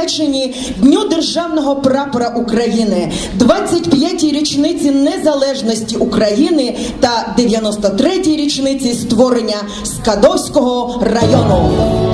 присвячені Дню державного прапора України, 25-й річниці незалежності України та 93-й річниці створення Скадовського району.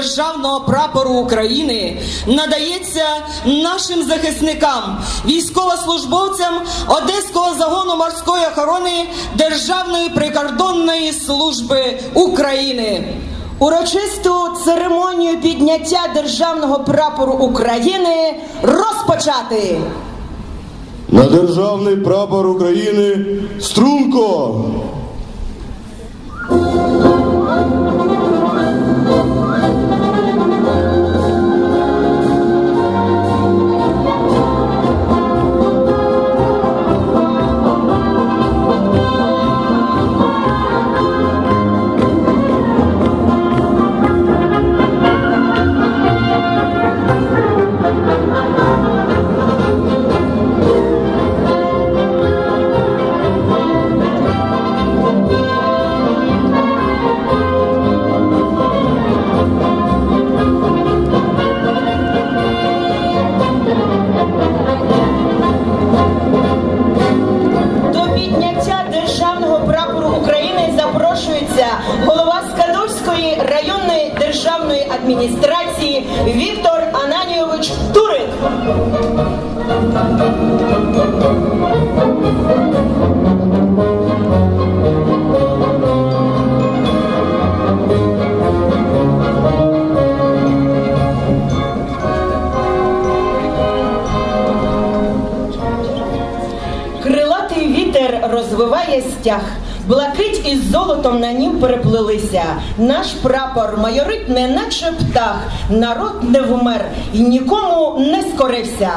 державного прапору України надається нашим захисникам, військовослужбовцям Одеського загону морської охорони Державної прикордонної служби України. Урочисту церемонію підняття державного прапору України розпочати. На державний прапор України струнко. Стяг. Блакить із золотом на нім переплилися. Наш прапор майорить, не наче птах. Народ не вмер і нікому не скорився.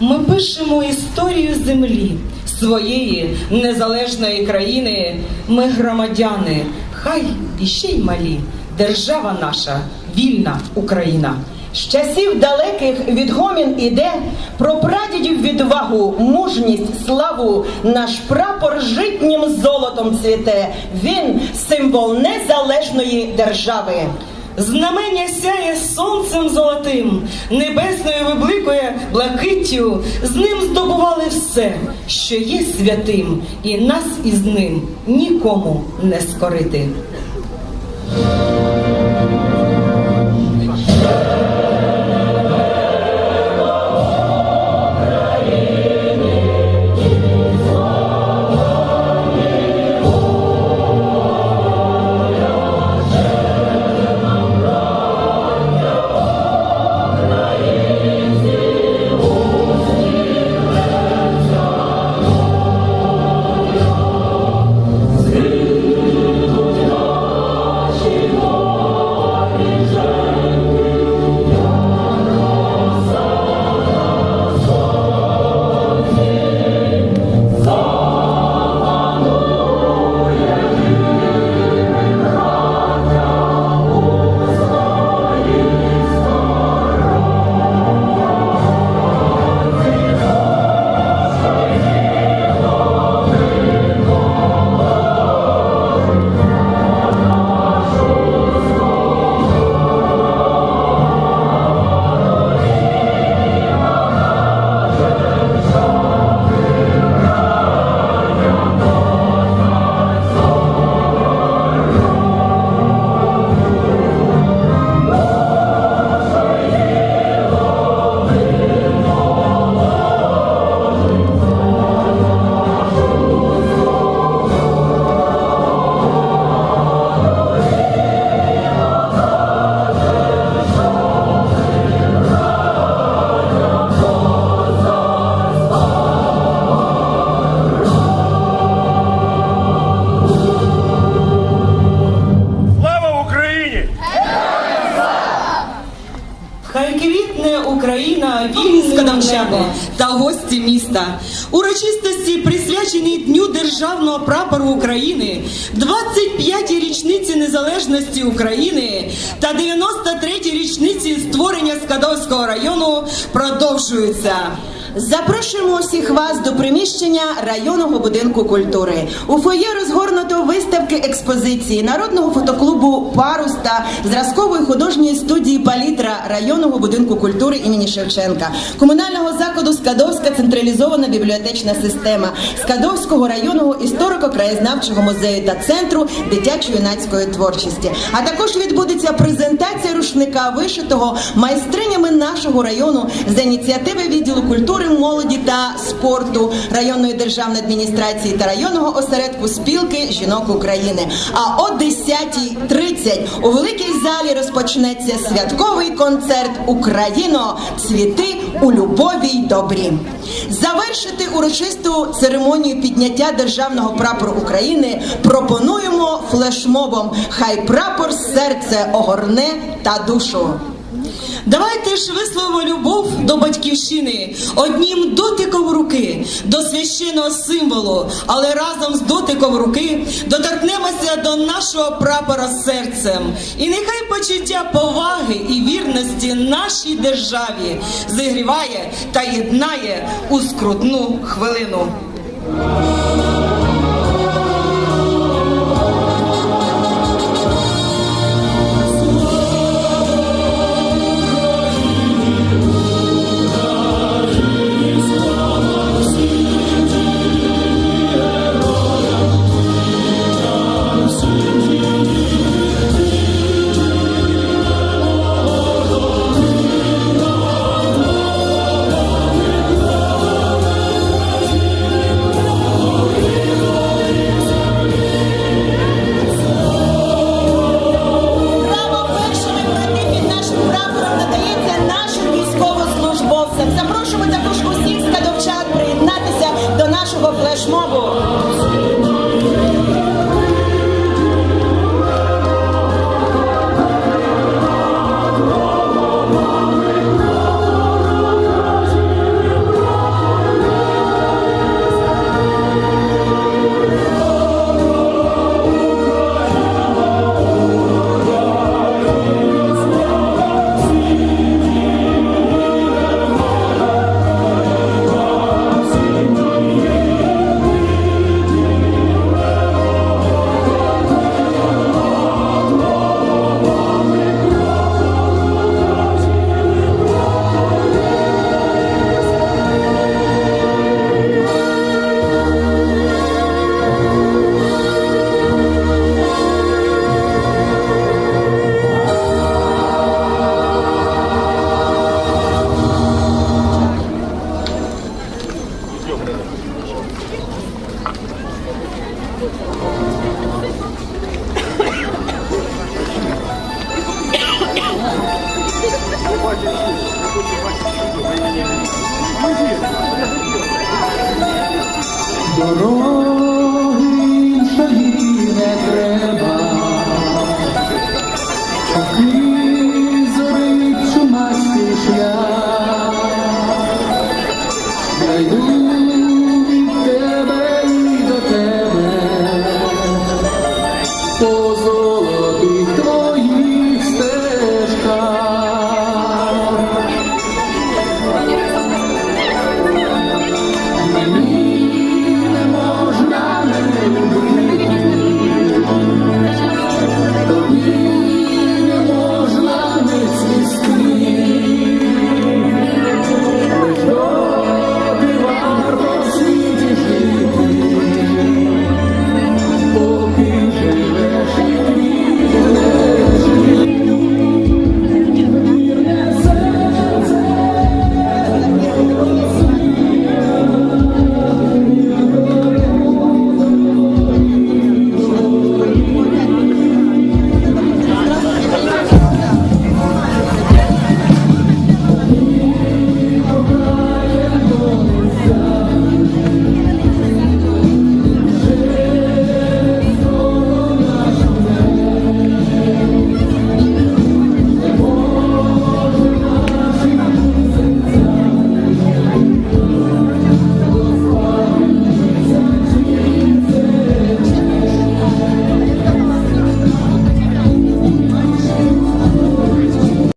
Ми пишемо історію землі, своєї незалежної країни. Ми громадяни, хай іще й малі. Держава наша, вільна Україна. З часів далеких відгомін іде про прадідів відвагу, мужність, славу. Наш прапор житнім золотом цвіте. Він символ незалежної держави. Знамення сяє сонцем золотим, небесною вибликує блакиттю. З ним здобували все, що є святим, і нас із ним нікому не скорити. Небо та гості міста. Урочистості присвячені Дню Державного прапору України, 25-й річниці незалежності України та 93-й річниці створення Скадовського району продовжуються. Запрошуємо всіх вас до приміщення районного будинку культури. У фоє розгорнуто виставки експозиції народного фотоклубу Парус та зразкової художньої студії Палітра районного будинку культури імені Шевченка, комунального закладу Скадовська централізована бібліотечна система Скадовського районного історико-краєзнавчого музею та центру дитячо-юнацької творчості. А також відбудеться презентація рушника вишитого майстринями нашого району за ініціативи відділу культури, молоді та спорту районної державної адміністрації та районного осередку спілки жінок України. А о 10.30 у великій залі розпочнеться святковий концерт Україно цвіти у любові й добрі. Завершити урочисту церемонію підняття державного прапору України пропонуємо флешмобом. Хай прапор серце огорне та душу. Давайте ж висловимо любов до батьківщини однім дотиком руки до священного символу, але разом з дотиком руки доторкнемося до нашого прапора серцем. І нехай почуття поваги і вірності нашій державі зігріває та єднає у скрутну хвилину.